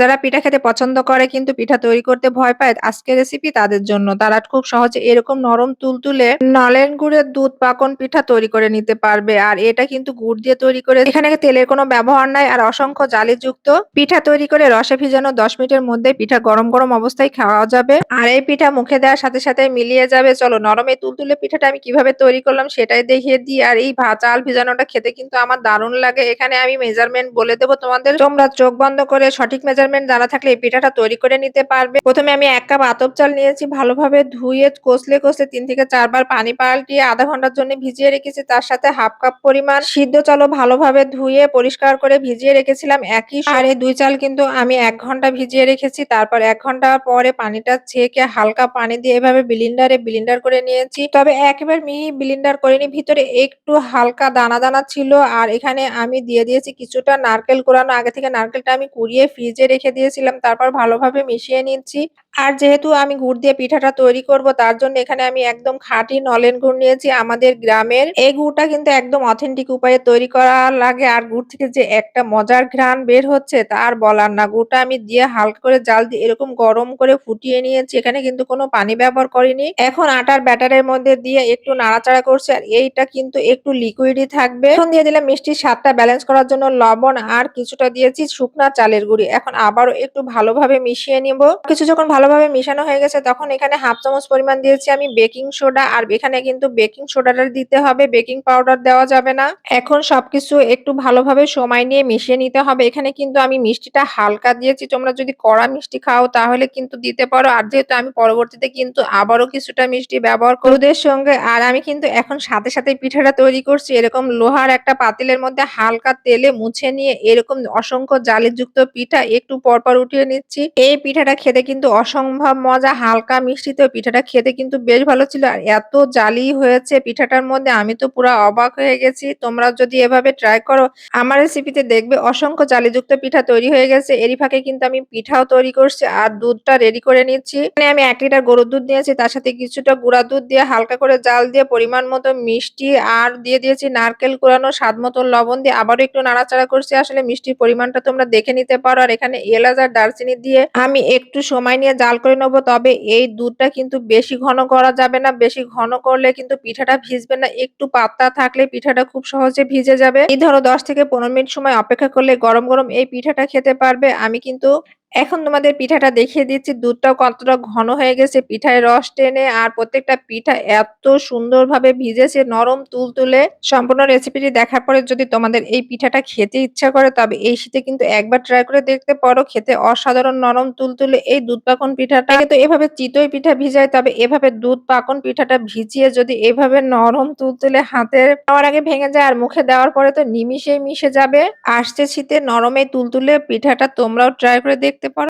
যারা পিঠা খেতে পছন্দ করে কিন্তু পিঠা তৈরি করতে ভয় পায়, আজকের রেসিপি তাদের জন্য। তারা খুব সহজে এরকম নরম তুলতুলে নলেন গুড়ের দুধ পাকন পিঠা তৈরি করে নিতে পারবে। আর এটা কিন্তু গুড় দিয়ে তৈরি করে এখানে তেলের কোনো ব্যবহার নাই আর অসংখ্য জালিযুক্ত পিঠা তৈরি করে রসে ভিজানো দশ মিনিটের মধ্যে পিঠা গরম গরম অবস্থায় খাওয়া যাবে। আর এই পিঠা মুখে দেওয়ার সাথে সাথে মিলিয়ে যাবে। চলো, নরম এই তুলতুলে পিঠাটা আমি কীভাবে তৈরি করলাম সেটাই দেখিয়ে দিই। আর এই চাল ভিজানোটা খেতে কিন্তু আমার দারুণ লাগে। এখানে আমি মেজারমেন্ট বলে দেবো তোমাদের। তোমরা চোখ বন্ধ করে সঠিক মেজারমেন্ট জানা থাকলে এই পিঠাটা তৈরি করে নিতে পারবে। প্রথমে আমি এক কাপ আতপ চাল নিয়েছি, ভালোভাবে ধুয়ে কষলে কষলে তিন থেকে চারবার পানি পাল্টিয়ে আধা ঘণ্টার জন্য ভিজিয়ে রেখেছি। তার সাথে হাফ কাপ পরিমাণ সিদ্ধ চালও ভালোভাবে ধুয়ে পরিষ্কার করে ভিজিয়ে রেখেছিলাম একই আর এই দুই চাল কিন্তু আমি এক ঘণ্টা ভিজিয়ে রেখেছি, তারপর এক ঘণ্টা পরে পানিটা ছেঁকে হালকা পানি দিয়ে এভাবে বিলিন্ডারে বিলিন্ডার করে নিয়েছি। তবে একেবারে মিহি বিলিন্ডার করিনি, ভিতরে একটু হালকা দানা দানা ছিল। আর এখানে আমি দিয়ে দিয়েছি কিছুটা নারকেল কোরানো। আগে থেকে নারকেলটা আমি কুড়িয়ে ফ্রিজে রেখে দিয়েছিলাম তারপর ভালোভাবে মিশিয়ে নিচ্ছি। আর যেহেতু আমি গুড় দিয়ে পিঠাটা তৈরি করব, তার জন্য এখানে আমি একদম খাঁটি নলেন গুড় নিয়েছি। আমাদের গ্রামের এই গুড়টা কিন্তু একদম অথেন্টিক উপায়ে তৈরি করা লাগে। আর গুড় থেকে যে একটা মজার ঘ্রাণ বের হচ্ছে তার বলার না। গুড়টা আমি দিয়ে হালকা করে জাল দিয়ে এরকম গরম করে ফুটিয়ে নিয়েছি। এখানে কিন্তু কোনো পানি ব্যবহার করিনি। এখন আটার ব্যাটারের মধ্যে দিয়ে একটু নাড়াচাড়া করছে, আর এইটা কিন্তু একটু লিকুইডই থাকবে। এখন দিয়ে দিলাম মিষ্টির স্বাদটা ব্যালেন্স করার জন্য লবণ, আর কিছুটা দিয়েছি শুকনা চালের গুঁড়ি। এখন আবারও একটু ভালোভাবে মিশিয়ে নিব। কিছু যখন ভালোভাবে মিশানো হয়ে গেছে, তখন এখানে হাফ চামচ পরিমাণ দিয়েছি আমি বেকিং সোডা, আর এখানে কিন্তু বেকিং সোডাটা দিতে হবে, বেকিং পাউডার দেওয়া যাবে না। এখন সবকিছু একটু ভালোভাবে সময় নিয়ে মিশিয়ে নিতে হবে, এখানে কিন্তু আমি মিষ্টিটা হালকা দিয়েছি, তোমরা যদি কড়া মিষ্টি খাও তাহলে কিন্তু দিতে পারো, আর যেহেতু আমি পরবর্তীতে কিন্তু আবারও কিছুটা মিষ্টি ব্যবহার করুদের সঙ্গে, আর আমি কিন্তু এখন সাথে সাথে পিঠাটা তৈরি করছি, এরকম লোহার একটা পাতিলের মধ্যে হালকা তেলে মুছে নিয়ে এরকম অসংখ্য জালিযুক্ত পিঠা একটু পরপর উঠিয়ে নিচ্ছি। এই পিঠাটা খেতে কিন্তু অসম্ভব মজা, হালকা মিষ্টিতে পিঠাটা খেতে কিন্তু বেশ ভালো ছিল। আর এত জালি হয়েছে পিঠাটার মধ্যে, আমি তো পুরো অবাক হয়ে গেছি। তোমরা যদি এভাবে ট্রাই করো, আমার রেসিপিতে দেখবে অসংখ্য জালিযুক্ত পিঠা তৈরি হয়ে গেছে। এরই ফাঁকে কিন্তু আমি পিঠাও তৈরি করছি আর দুধটা রেডি করে নিচ্ছি। মানে আমি এক লিটার গরুর দুধ নিয়েছি, তার সাথে কিছুটা গুঁড়া দুধ দিয়ে হালকা করে জাল দিয়ে পরিমাণ মতো মিষ্টি আর দিয়ে দিয়েছি নারকেল কোরানো স্বাদ মতো লবণ দিয়ে আবারও একটু নাড়াচাড়া করছি। আসলে মিষ্টির পরিমাণটা তোমরা দেখে নিতে পারো। আর এখানে এলাচ আর দারচিনি দিয়ে আমি একটু সময় নিয়ে জাল করে নেব, তবে এই দুধটা কিন্তু বেশি ঘন করা যাবে না। বেশি ঘন করলে কিন্তু পিঠাটা ভিজবে না। একটু পাতলা থাকলে পিঠাটা খুব সহজে ভিজে যাবে। এই ধরো দশ থেকে পনেরো মিনিট সময় অপেক্ষা করলে গরম গরম এই পিঠাটা খেতে পারবে। আমি কিন্তু এখন তোমাদের পিঠাটা দেখিয়ে দিচ্ছি। দুধটাও কতটা ঘন হয়ে গেছে পিঠায় রস টেনে, আর প্রত্যেকটা পিঠা এত সুন্দরভাবে ভিজেছে, নরম তুলতুলে। সম্পূর্ণ রেসিপিটি দেখার পরে যদি তোমাদের এই পিঠাটা খেতে ইচ্ছা করে, তবে এই শীতে কিন্তু একবার ট্রাই করে দেখতে পারো। খেতে অসাধারণ নরম তুলতুলে এই দুধ পাকন পিঠাটা। তো এভাবে চিতই পিঠা ভিজায়, তবে এভাবে দুধ পাকন পিঠাটা ভিজিয়ে যদি এভাবে নরম তুলতুলে হাতে দেওয়ার আগে ভেঙে যায় আর মুখে দেওয়ার পরে তো নিমিশেই মিশে যাবে। আসছে শীতে নরমে এই তুলতুলে পিঠাটা তোমরাও ট্রাই করে দেখতে পারো।